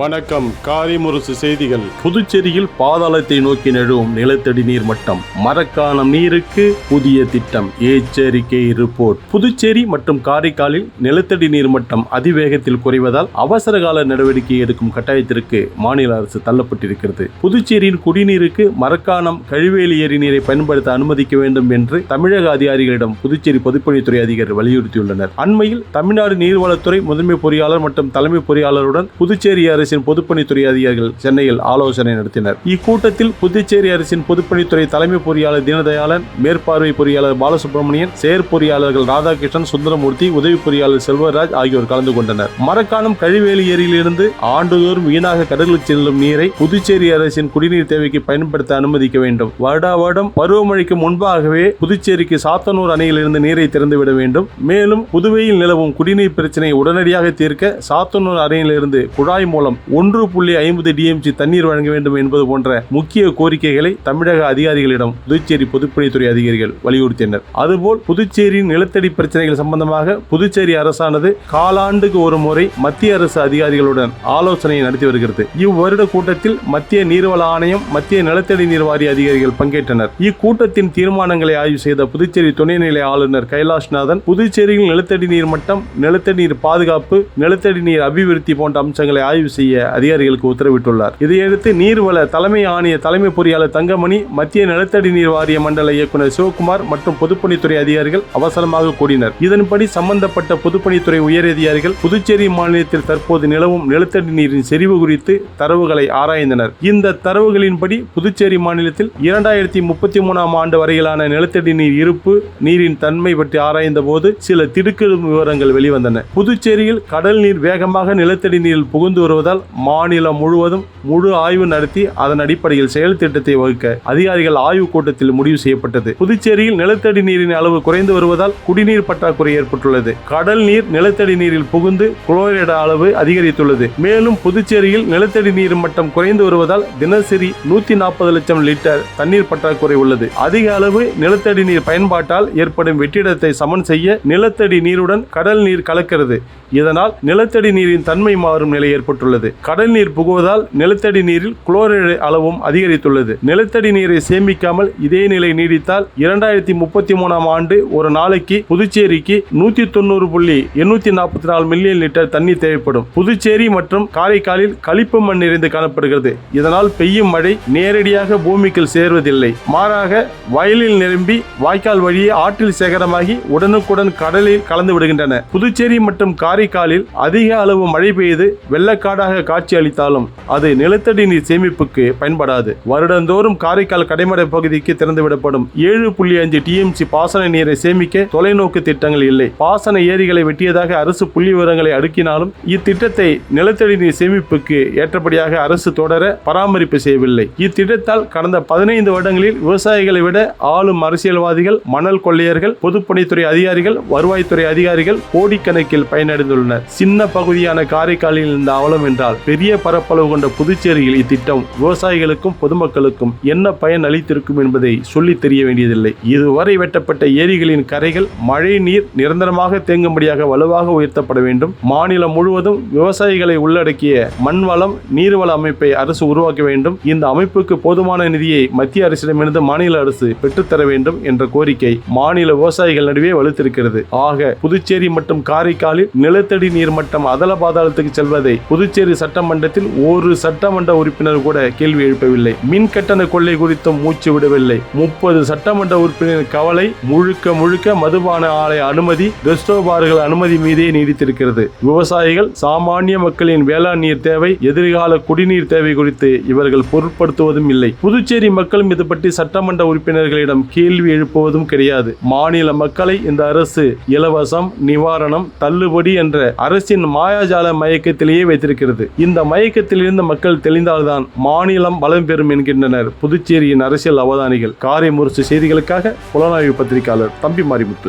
வணக்கம். காரிமுரசு செய்திகள். புதுச்சேரியில் பாதாளத்தை நோக்கி நழுவும் நிலத்தடி நீர் மட்டம் மரக்கான நீருக்கு புதிய திட்டம். எச்சரிக்கை ரிப்போர்ட். புதுச்சேரி மற்றும் காரைக்காலில் நிலத்தடி நீர் மட்டம் அதிவேகத்தில் குறைவதால் அவசர கால நடவடிக்கை எடுக்கும் கட்டாயத்திற்கு மாநில அரசு தள்ளப்பட்டிருக்கிறது. புதுச்சேரியின் குடிநீருக்கு மரக்காணம் கழிவேலி ஏரி நீரை பயன்படுத்த அனுமதிக்க வேண்டும் என்று தமிழக அதிகாரிகளிடம் புதுச்சேரி பொதுப்பணித்துறை அதிகாரி வலியுறுத்தியுள்ளனர். அண்மையில் தமிழ்நாடு நீர்வளத்துறை முதன்மை பொறியாளர் மற்றும் தலைமை பொறியாளருடன் புதுச்சேரி அரசு அரசின் பொதுப்பணித்துறை அதிகாரிகள் சென்னையில் ஆலோசனை நடத்தினர். இக்கூட்டத்தில் புதுச்சேரி அரசின் பொதுப்பணித்துறை தலைமை பொறியாளர் தீனதயாளன் மேற்பார்வை பொறியாளர் பாலசுப்ரமணியன் செயற் பொறியாளர்கள் ராதாகிருஷ்ணன் சுந்தரமூர்த்தி உதவி பொறியாளர் செல்வராஜ் ஆகியோர் கலந்து கொண்டனர். மரக்காணம் கழிவேலி ஏரியிலிருந்து ஆண்டுதோறும் வீணாக கடலுக்கு செல்லும் நீரை புதுச்சேரி அரசின் குடிநீர் தேவைக்கு பயன்படுத்த அனுமதிக்க வேண்டும். வருடா வருடம் பருவமழைக்கு முன்பாகவே புதுச்சேரிக்கு சாத்தனூர் அணையிலிருந்து நீரை திறந்துவிட வேண்டும். மேலும் புதுவையில் நிலவும் குடிநீர் பிரச்சனையை உடனடியாக தீர்க்க சாத்தனூர் அணையிலிருந்து குழாய் மூலம் ஒன்று புள்ளி ஐம்பது டிஎம்சி தண்ணீர் வழங்க வேண்டும் என்பது போன்ற முக்கிய கோரிக்கைகளை தமிழக அதிகாரிகளிடம் புதுச்சேரி பொதுப்பணித்துறை அதிகாரிகள் வலியுறுத்தினர். அதுபோல் புதுச்சேரியின் நிலத்தடி பிரச்சனைகள் சம்பந்தமாக புதுச்சேரி அரசானது காலாண்டுக்கு ஒரு முறை மத்திய அரசு அதிகாரிகளுடன் ஆலோசனை நடத்தி வருகிறது. இவ்வருட கூட்டத்தில் மத்திய நீர்வள ஆணையம் மத்திய நிலத்தடி நீர் வாரிய அதிகாரிகள் பங்கேற்றனர். இக்கூட்டத்தின் தீர்மானங்களை ஆய்வு செய்த புதுச்சேரி துணைநிலை ஆளுநர் கைலாஷ்நாதன் புதுச்சேரியில் நிலத்தடி நீர் மட்டம் நிலத்தடி நீர் பாதுகாப்பு நிலத்தடி நீர் அபிவிருத்தி போன்ற அம்சங்களை ஆய்வு செய்ய அதிகாரிகளுக்கு உத்தரவிட்டுள்ளார். இதையடுத்து நீர்வள தலைமை ஆணைய தலைமை பொறியாளர் தங்கமணி மத்திய நிலத்தடி நீர் வாரிய மண்டல இயக்குநர் சிவகுமார் மற்றும் பொதுப்பணித்துறை அதிகாரிகள் அவசரமாக கூடினர். இதன்படி சம்பந்தப்பட்ட பொதுப்பணித்துறை உயரதிகாரிகள் புதுச்சேரி மாநிலத்தில் தற்போது நிலவும் நிலத்தடி நீரின் செறிவு குறித்து தரவுகளை ஆராய்ந்தனர். இந்த தரவுகளின்படி புதுச்சேரி மாநிலத்தில் இரண்டாயிரத்தி முப்பத்தி மூணாம் ஆண்டு வரையிலான நிலத்தடி நீர் இருப்பு நீரின் தன்மை பற்றி ஆராய்ந்த போது சில திடுக்கிடும் விவரங்கள் வெளிவந்தன. புதுச்சேரியில் கடல் நீர் வேகமாக நிலத்தடி நீரில் புகுந்து வருவதால் மாநிலம் முழுவதும் முழு ஆய்வு நடத்தி அதன் அடிப்படையில் செயல் திட்டத்தை வகுக்க அதிகாரிகள் ஆய்வுக் கூட்டத்தில் முடிவு செய்யப்பட்டது. புதுச்சேரியில் நிலத்தடி நீரின் அளவு குறைந்து வருவதால் குடிநீர் பற்றாக்குறை ஏற்பட்டுள்ளது. கடல் நீர் நிலத்தடி நீரில் புகுந்து குளோரைடு அளவு அதிகரித்துள்ளது. மேலும் புதுச்சேரியில் நிலத்தடி நீர் மட்டம் குறைந்து வருவதால் தினசரி நூத்தி நாற்பது லட்சம் லிட்டர் தண்ணீர் பற்றாக்குறை உள்ளது. அதிக அளவு நிலத்தடி நீர் பயன்பாட்டால் ஏற்படும் வெற்றிடத்தை சமன் செய்ய நிலத்தடி நீருடன் கடல் நீர் கலக்கிறது. இதனால் நிலத்தடி நீரின் தன்மை மாறும் நிலை ஏற்பட்டுள்ளது. கடல் நீர் புகுவதால் நிலத்தடி நீரில் குளோரைடு அளவும் அதிகரித்துள்ளது. நிலத்தடி நீரை சேமிக்காமல் இதே நிலை நீடித்தால் இரண்டாயிரத்தி முப்பத்தி மூணாம் ஆண்டு ஒரு நாளைக்கு புதுச்சேரிக்கு நூத்தி தொண்ணூறு புள்ளி எண்ணூத்தி நாற்பத்தி நாலு மில்லியன் லிட்டர் தண்ணீர் தேவைப்படும். புதுச்சேரி மற்றும் காரைக்காலில் கழிப்பு மண் நிறைந்து காணப்படுகிறது. இதனால் பெய்யும் மழை நேரடியாக பூமிக்குள் சேர்வதில்லை. மாறாக வயலில் நிரம்பி வாய்க்கால் வழியே ஆற்றில் சேகரமாகி உடனுக்குடன் கடலில் கலந்து விடுகின்றன. புதுச்சேரி மற்றும் காரைக்காலில் அதிக அளவு மழை பெய்து வெள்ளக்காடாக காட்சி அளித்தாலும் அது நிலத்தடி நீர் சேமிப்புக்கு பயன்படாது. வருடந்தோறும் காரைக்கால் கடைமடை பகுதிக்கு திறந்துவிடப்படும் ஏழு புள்ளி அஞ்சு டிஎம்சி பாசன நீரை சேமிக்க தொலைநோக்கு திட்டங்கள் இல்லை. பாசன ஏரிகளை வெட்டியதாக அரசு புள்ளி விவரங்களை அடுக்கினாலும் இத்திட்டத்தை நிலத்தடி நீர் சேமிப்புக்கு ஏற்றபடியாக அரசு தொடர பராமரிப்பு செய்யவில்லை. இத்திட்டத்தால் கடந்த பதினைந்து வருடங்களில் விவசாயிகளை விட ஆளும் அரசியல்வாதிகள் மணல் கொள்ளையர்கள் பொதுப்பணித்துறை அதிகாரிகள் வருவாய்த்துறை அதிகாரிகள் கோடிக்கணக்கில் பயனடைந்துள்ளனர். சின்ன பகுதியான காரைக்காலில் இந்த அவலம் என்றால் பெரிய பரப்பளவு கொண்ட புதுச்சேரியில் இத்திட்டம் விவசாயிகளுக்கும் பொதுமக்களுக்கும் என்ன பயன் அளித்திருக்கும் என்பதை சொல்லி தெரிய வேண்டியதில்லை. இதுவரை வெட்டப்பட்ட ஏரிகளின் கரைகள் மழை நீர் நிரந்தரமாக தேங்கும்படியாக வலுவாக உயர்த்தப்பட வேண்டும். மாநிலம் முழுவதும் விவசாயிகளை உள்ளடக்கிய மண்வளம் நீர்வள அமைப்பை அரசு உருவாக்க வேண்டும். இந்த அமைப்புக்கு போதுமான நிதியை மத்திய அரசிடமிருந்து மாநில அரசு பெற்றுத்தர வேண்டும் என்ற கோரிக்கை மாநில விவசாயிகள் நடுவே வலுத்திருக்கிறது. ஆக புதுச்சேரி மற்றும் காரைக்காலில் நிலத்தடி நீர் மட்டம் அதல பாதாளத்துக்கு செல்வதை புதுச்சேரி சட்டமன்றத்தில் ஒரு சட்டமன்ற உறுப்பினர் கூட கேள்வி எழுப்பவில்லை. மின் கட்டண கொள்ளை குறித்தும் மூச்சு விடவில்லை. முப்பது சட்டமன்ற உறுப்பினர் கவலை முழுக்க முழுக்க மதுபான ஆலை அனுமதி ரெஸ்டோ பார்கள் அனுமதி மீதே நீடித்திருக்கிறது. விவசாயிகள் சாமானிய மக்களின் வேளாண் நீர் தேவை எதிர்கால குடிநீர் தேவை குறித்து இவர்கள் பொருட்படுத்துவதும் இல்லை. புதுச்சேரி மக்களும் இது பற்றி சட்டமன்ற உறுப்பினர்களிடம் கேள்வி எழுப்புவதும் கிடையாது. மாநில மக்களை இந்த அரசு இலவசம் நிவாரணம் தள்ளுபடி என்ற அரசின் மாயாஜால மயக்கத்திலேயே வைத்திருக்கிறது. இந்த மயக்கத்திலிருந்து மக்கள் தெளிந்தால்தான் மாநிலம் பலம் பெறும் என்கின்றனர். புதுச்சேரியின் அரசியல் அவதானிகள். காரை முரசு செய்திகளுக்காக புலனாய்வு பத்திரிகையாளர் தம்பி மாரிமுத்து